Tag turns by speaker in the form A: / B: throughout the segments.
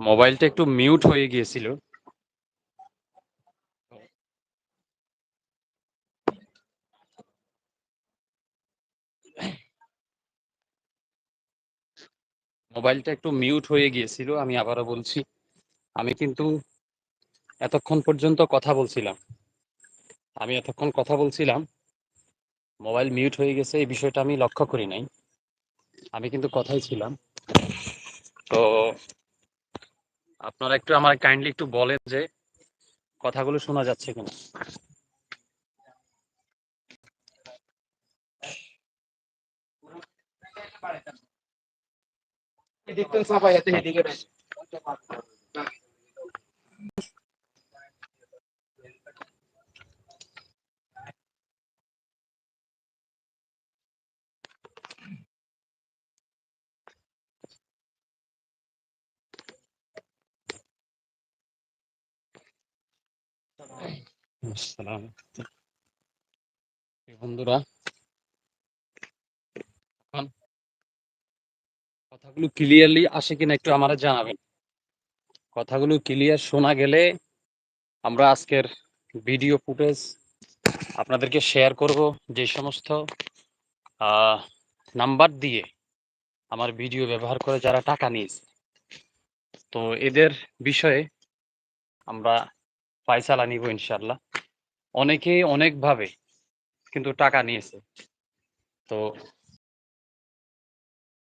A: মোবাইলটা একটু মিউট হয়ে গিয়েছিল। মোবাইলটা একটু মিউট হয়ে গিয়েছিল, আমি আবারও বলছি। আমি কিন্তু এতক্ষণ পর্যন্ত কথা বলছিলাম। আমি এতক্ষণ কথা বলছিলাম, মোবাইল মিউট হয়ে গেছে, এই বিষয়টা আমি লক্ষ্য করি নাই। আমি কিন্তু কথাই ছিলাম। তো আপনারা একটু আমার কাইন্ডলি একটু বলেন যে কথাগুলো শোনা যাচ্ছে কিনা।
B: এদিকটা চাপাই এতে এদিকে
A: বন্ধুরা? এখন কথাগুলো ক্লিয়ারলি আসে কিনা একটু আমারা জানাবেন। কথাগুলো ক্লিয়ার শোনা গেলে আমরা আজকের ভিডিও ফুটেজ আপনাদেরকে শেয়ার করব যে সমস্ত নাম্বার দিয়ে আমার ভিডিও ব্যবহার করে যারা টাকা নিয়েছে। তো এদের বিষয়ে আমরা ফাইসালা নিব ইনশাল্লাহ অনেকেই অনেকভাবে কিন্তু টাকা নিয়েছে। তো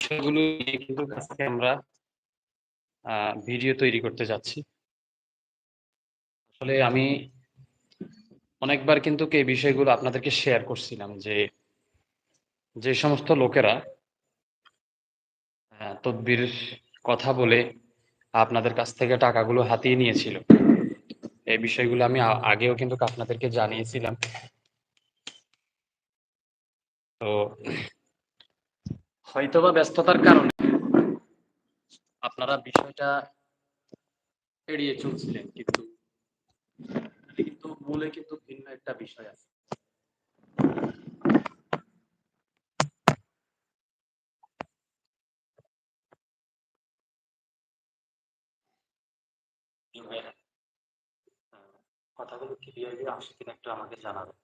A: সেগুলো কিন্তু আজকে আমরা ভিডিও তৈরি করতে যাচ্ছি। আসলে আমি অনেকবার কিন্তু এই বিষয়গুলো আপনাদেরকে শেয়ার করছিলাম যে যে সমস্ত লোকেরা তদবির কথা বলে আপনাদের কাছ থেকে টাকাগুলো হাতিয়ে নিয়েছিল। এই বিষয়গুলো আমি আগেও কিন্তু আপনাদেরকে জানিয়েছিলাম। তো হয়তোবা ব্যস্ততার কারণে আপনারা বিষয়টা এড়িয়ে চলছিলেন, কিন্তু কিন্তু মূলে কিন্তু ভিন্ন একটা বিষয় আছে। কথাগুলো ক্লিয়ারলি আসে কিনা একটু আমাকে জানাবেন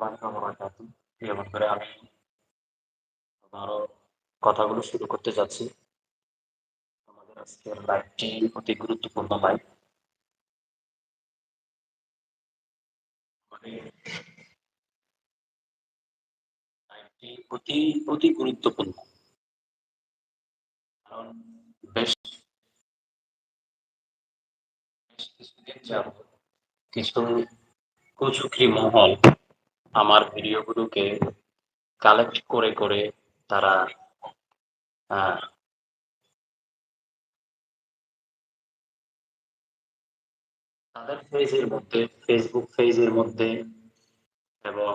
A: আসসালামু কথাগুলো শুরু করতে যাচ্ছি। আজকের লাইভটি অতি গুরুত্বপূর্ণ লাইভ মানে অতি অতি গুরুত্বপূর্ণ কারণ বেশ কিছু কুচুকরি মহল আমার ভিডিওগুলোকে কালেক্ট করে করে তারা আহ, তাদের পেজের মধ্যে ফেসবুক পেজের মধ্যে এবং